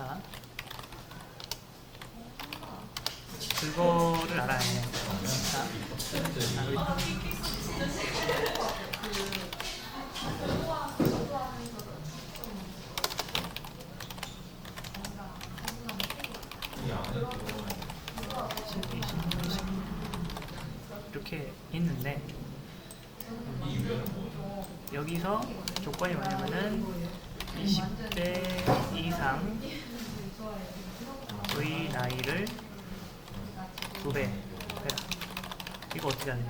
자, 그거를 알아야 해. 자, 이렇게 있는데 여기서 조건이 뭐냐면은 20대 이상의 나이를 두 배 해라. 이거 어떻게 하냐?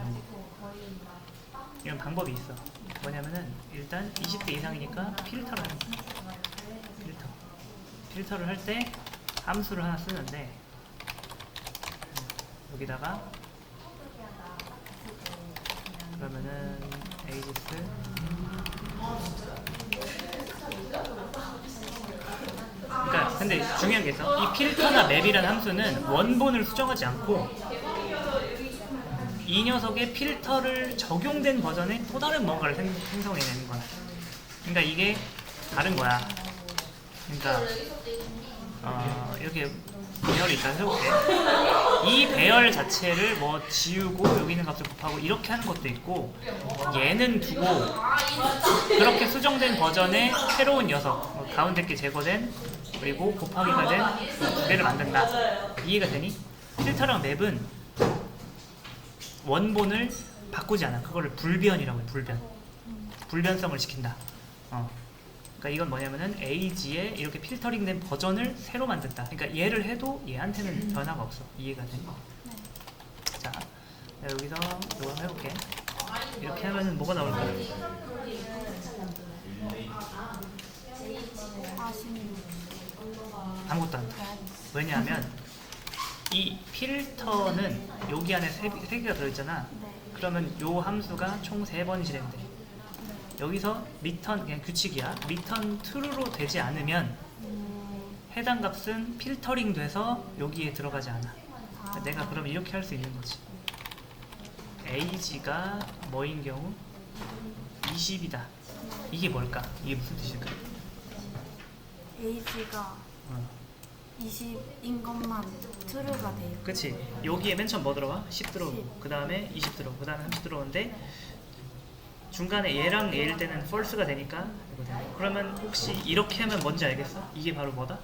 이런 방법이 있어. 뭐냐면은 일단 20대 이상이니까 필터를 하는 거야. 필터. 필터를 할 때 함수를 하나 쓰는데 여기다가 그러면은 에이지스 그러니까 근데 중요한 게 있어 이 필터나 맵이라는 함수는 원본을 수정하지 않고 이 녀석의 필터를 적용된 버전의 또 다른 뭔가를 생, 생성해내는 거야. 그러니까 이게 다른 거야. 그러니까 어, 이렇게 배열이 있다 해볼게 이 배열 자체를 뭐 지우고 여기 있는 값을 곱하고 이렇게 하는 것도 있고 얘는 두고 그렇게 수정된 버전의 새로운 녀석 뭐 가운데 게 제거된 그리고 곱하기가 된 두 개를 만든다. 이해가 되니? 필터랑 맵은 원본을 바꾸지 않아 그거를 불변이라고 해 불변 불변성을 시킨다 어. 그러니까 이건 뭐냐면은 에이지에 이렇게 필터링된 버전을 새로 만든다. 그러니까 얘를 해도 얘한테는 변화가 없어. 이해가 돼? 자, 자, 여기서 이거 해볼게. 이렇게 하면은 뭐가 나올까? 46. 아무것도 안 돼. 왜냐하면 이 필터는 여기 안에 세, 세 개가 들어있잖아. 네. 그러면 요 함수가 총 세 번 실행돼. 여기서 return 그냥 규칙이야. return true로 되지 않으면 음, 해당 값은 필터링 돼서 여기에 들어가지 않아. 내가 그럼 이렇게 할 수 있는 거지. age가 뭐인 경우 20이다. 이게 뭘까? 이게 무슨 뜻일까? 에이지가 어. 20인 것만 트루가 돼요. 그치? 여기에 맨 처음 뭐 들어와? 10 들어오고 십. 그 다음에 20 들어오고 그 다음에 30 들어오는데 중간에 얘랑 얘일 때는 false가 되니까 이거. 그러면 혹시 이렇게 하면 뭔지 알겠어? 이게 바로 뭐다?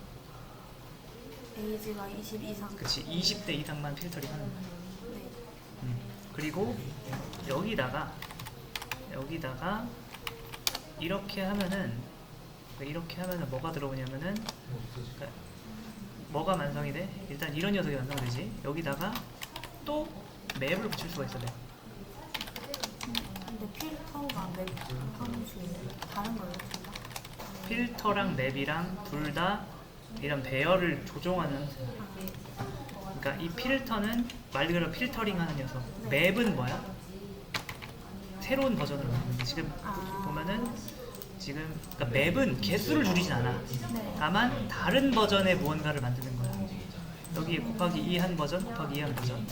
에이지가 20 이상. 그치? 20대 이상만 필터링 하는 거야. 네. 음. 그리고 여기다가 여기다가 이렇게 하면은 이렇게 하면은 뭐가 들어오냐면은 그러니까 뭐가 완성이 돼? 일단 이런 녀석이 완성되지. 여기다가 또 맵을 붙일 수가 있어. 맵. 근데 필터가 맵 함수 다른 거예요, 둘 다? 필터랑 맵이랑 둘 다 이런 배열을 조종하는. 그러니까 이 필터는 말 그대로 필터링하는 녀석. 맵은 뭐야? 새로운 버전으로 거. 지금 아. 보면은 지금 그러니까 맵은 개수를 줄이진 않아. 네. 다만 다른 버전의 무언가를 만드는 거야. 여기 곱하기 2 한 버전, 곱하기 2 한 버전.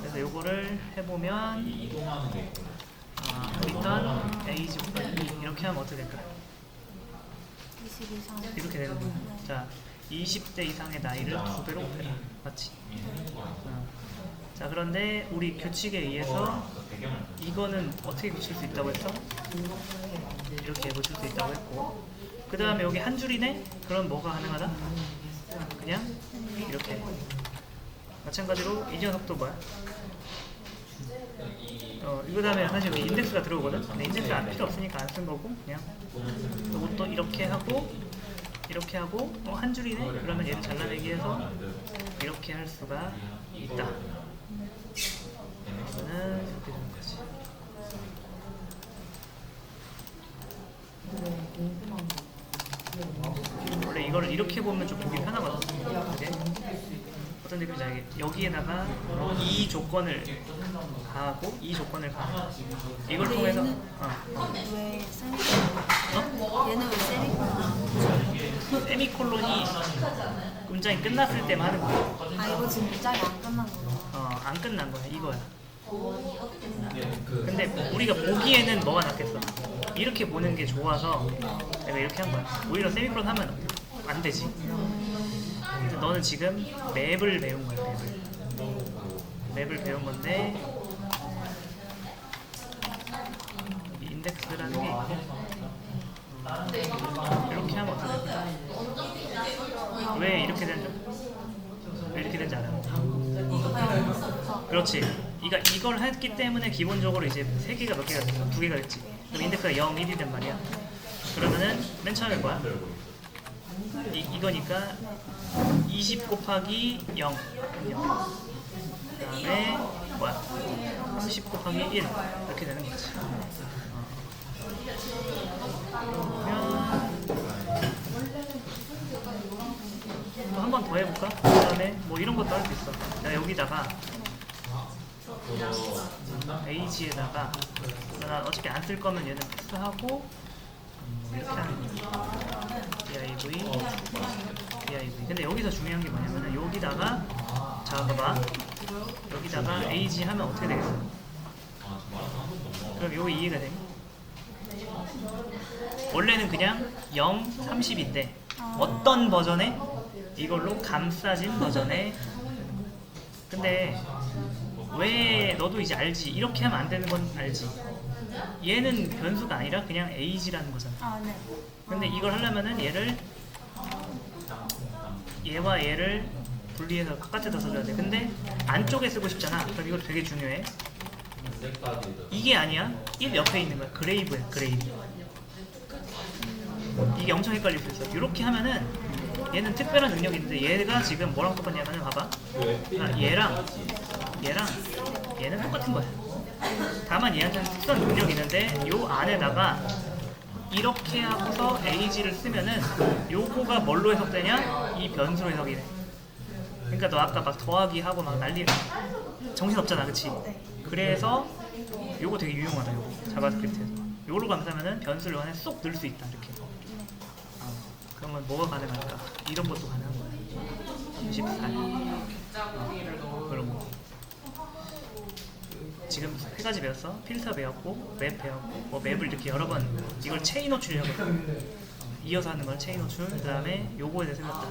그래서 요거를 해보면 아, 일단 에이지 곱하기 2 이렇게 하면 어떻게 될까? 20 이상. 이렇게 되는 거야. 자, 20대 이상의 나이를 두 배로 곱해라. 맞지? 어. 자, 그런데 우리 규칙에 의해서 이거는 어떻게 고칠 수 있다고 했어? 이렇게 고칠 수 있다고 했고 그 다음에 여기 한 줄이네? 그럼 뭐가 가능하다? 그냥 이렇게 마찬가지로 이 녀석도 뭐야? 어, 이거 다음에 사실 여기 인덱스가 들어오거든? 근데 인덱스가 안 필요 없으니까 안 쓴 거고 그냥 이것도 이렇게 하고 이렇게 하고 어, 한 줄이네? 그러면 얘를 잘라내기 위해서 이렇게 할 수가 있다 원래 이거를 이렇게 보면 좀 보기 편하거든. 그게 어떤 느낌인지 알겠? 여기에다가 이 조건을 가하고 이 조건을 가. 이걸 통해서 어, 왜 세미콜론? 얘는 왜 세미콜론? 세미콜론이 문장이 끝났을 때만 하는 거야. 아, 이거 지금 문장이 안 끝난 거구나. 어, 안 끝난 거야. 이거야. 근데 우리가 보기에는 뭐가 낫겠어? 이렇게 보는 게 좋아서 내가 이렇게 한 거야. 오히려 세미콜론 하면 안 되지. 근데 너는 지금 맵을 배운 거야 맵을 맵을 배운 건데 이 인덱스라는 게 있고 이렇게 하면 어떻게? 왜 이렇게 된지 알아요? 그렇지. 이가 이걸 했기 때문에 기본적으로 이제 세 개가 몇 개가 됐어? 두 개가 됐지. 그럼 인덱스가 0, 1이 된 말이야. 그러면은 맨 처음에 뭐야? 이, 이거니까 20 곱하기 0. 0. 그 다음에 뭐야? 30 곱하기 1 이렇게 되는 거지. 그러면 한 번 더 해볼까? 그다음에 뭐 이런 것도 할 수 있어. 내가 여기다가 A지에다가 나 어차피 안 쓸 거면 얘는 패스하고 이렇게 하는 div, div. 근데 여기서 중요한 게 뭐냐면은 여기다가 자 봐봐 여기다가 ag 하면 어떻게 되겠어? 그럼 이거 이해가 돼? 원래는 그냥 0, 30인데 어떤 버전에 이걸로 감싸진 버전에 근데 왜 너도 이제 알지? 이렇게 하면 안 되는 건 알지? 얘는 변수가 아니라 그냥 age라는 거잖아. 아, 네. 근데 이걸 하려면은 얘를 얘와 얘를 분리해서 바깥에다 써줘야 돼. 근데 안쪽에 쓰고 싶잖아. 그럼 이거 되게 중요해. 이게 아니야. 1 옆에 있는 거야. 그레이브야 그레이브. 이게 엄청 헷갈릴 수 있어. 이렇게 하면은 얘는 특별한 능력이 있는데 얘가 지금 뭐랑 똑같냐면은 봐봐 아, 얘랑 얘랑 얘는 똑같은 거야 다만 얘한테는 특수한 능력이 있는데 요 안에다가 이렇게 하고서 AG를 쓰면은 요거가 뭘로 해석되냐? 이 변수로 해석이 돼. 그러니까 너 아까 막 더하기 하고 막 난리 정신 없잖아, 그치? 네. 그래서 요거 되게 유용하다, 요거 자바스크립트에서. 요로 감싸면은 변수를 안에 쏙 넣을 수 있다, 이렇게. 어, 그러면 뭐가 가능할까? 이런 것도 가능한 거야. 24. 어, 그런 거. 지금 세 가지 배웠어? 필터 배웠고, 맵 배웠고, 뭐 맵을 이렇게 여러 번 이걸 체인 호출이라고 해. 이어서 하는 건 체인 호출. 그 다음에 요거에 대해서 배웠다.